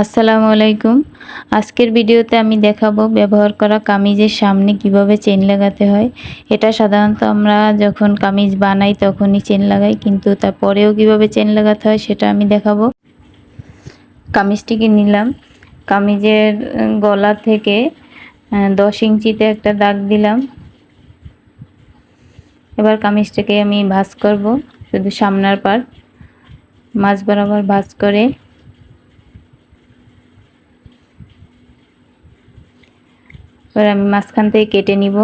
আসসালামু আলাইকুম। আজকের ভিডিওতে আমি দেখাবো ব্যবহার করা কামিজের সামনে কীভাবে চেন লাগাতে হয়। এটা সাধারণত আমরা যখন কামিজ বানাই তখনই চেন লাগাই, কিন্তু তারপরেও কীভাবে চেন লাগাতে হয় সেটা আমি দেখাবো। কামিজটিকে নিলাম। কামিজের গলা থেকে দশ ইঞ্চিতে একটা দাগ দিলাম। এবার কামিজটাকে আমি ভাঁজ করব, শুধু সামনার পার মাছ বরাবর ভাঁজ করে এবার আমি মাঝখান থেকে কেটে নিব।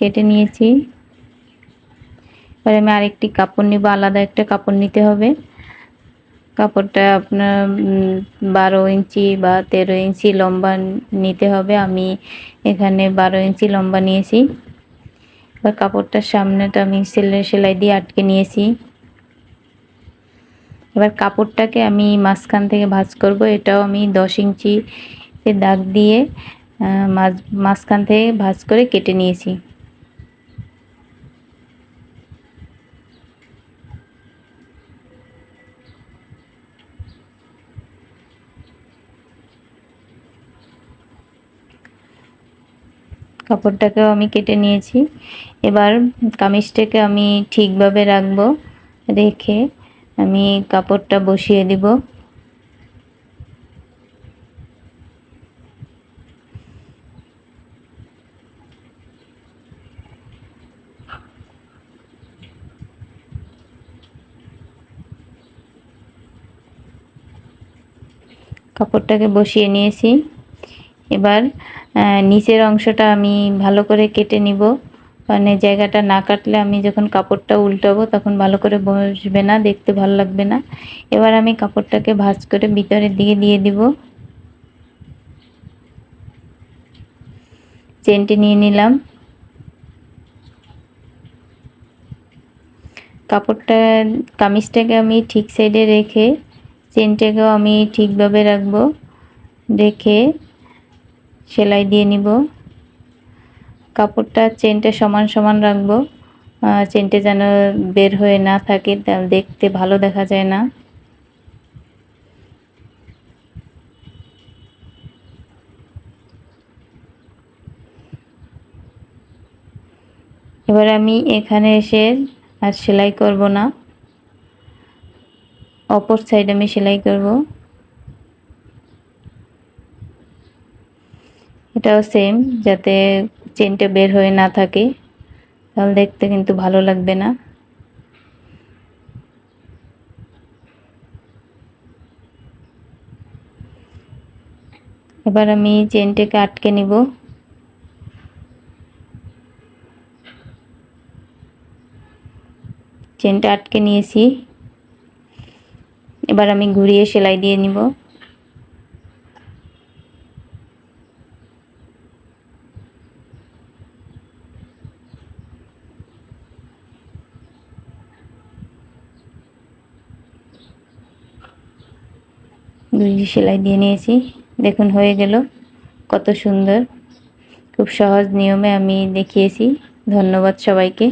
কেটে নিয়েছি। এবার আমি আরেকটি কাপড় নিব, আলাদা একটা কাপড় নিতে হবে। কাপড়টা আপনার বারো ইঞ্চি বা তেরো ইঞ্চি লম্বা নিতে হবে। আমি এখানে বারো ইঞ্চি লম্বা নিয়েছি। এবার কাপড়টার সামনেটা আমি সেলাই সেলাই দিয়ে আটকে নিয়েছি। এবার কাপড়টাকে আমি মাঝখান থেকে ভাঁজ করব। এটাও আমি দশ ইঞ্চি দাগ দিয়ে মাঝ, মাঝখান থেকে ভাঁজ করে কেটে নিয়েছি। কাপড়টাকেও আমি কেটে নিয়েছি। এবার কামিজটাকে আমি ঠিকভাবে রাখব, রেখে আমি কাপড়টা বসিয়ে দিব। কাপড়টাকে বসিয়ে নিয়েছি। এবার নিচের অংশটা আমি ভালো করে কেটে নিব। মানে জায়গাটা না কাটলে আমি যখন কাপড়টা উল্টাবো তখন ভালো করে বসবে না, দেখতে ভালো লাগবে না। এবার আমি কাপড়টাকে ভাঁজ করে ভিতরের দিকে দিয়ে দিব। চেনটি নিয়ে নিলাম। কাপড়টা, কামিজটাকে আমি ঠিক সাইডে রেখে চেনটাকেও আমি ঠিকভাবে রাখব। রেখে সেলাই দিয়ে নিব। কাপড়টা চেনটা সমান সমান রাখব। চেনটা যেন বের হয়ে না থাকে দেখতে ভালো দেখা যায় না। এবার আমি এখানে এসে আর সেলাই করব না। অপর সাইড আমি সেলাই করব। এটাও সেম যাতে চেনটা বের হয়ে না থাকে, তাহলে দেখতে কিন্তু ভালো লাগবে না। এবার আমি চেনটাকে আটকে নিব। চেনটা আটকে নিয়েছি। এবার আমি ঘুরিয়ে সেলাই দিয়ে নিব। দুই সেলাই দিয়ে নিয়েছি। দেখুন, হয়ে গেল। কত সুন্দর। খুব সহজ নিয়মে আমি দেখিয়েছি। ধন্যবাদ সবাইকে।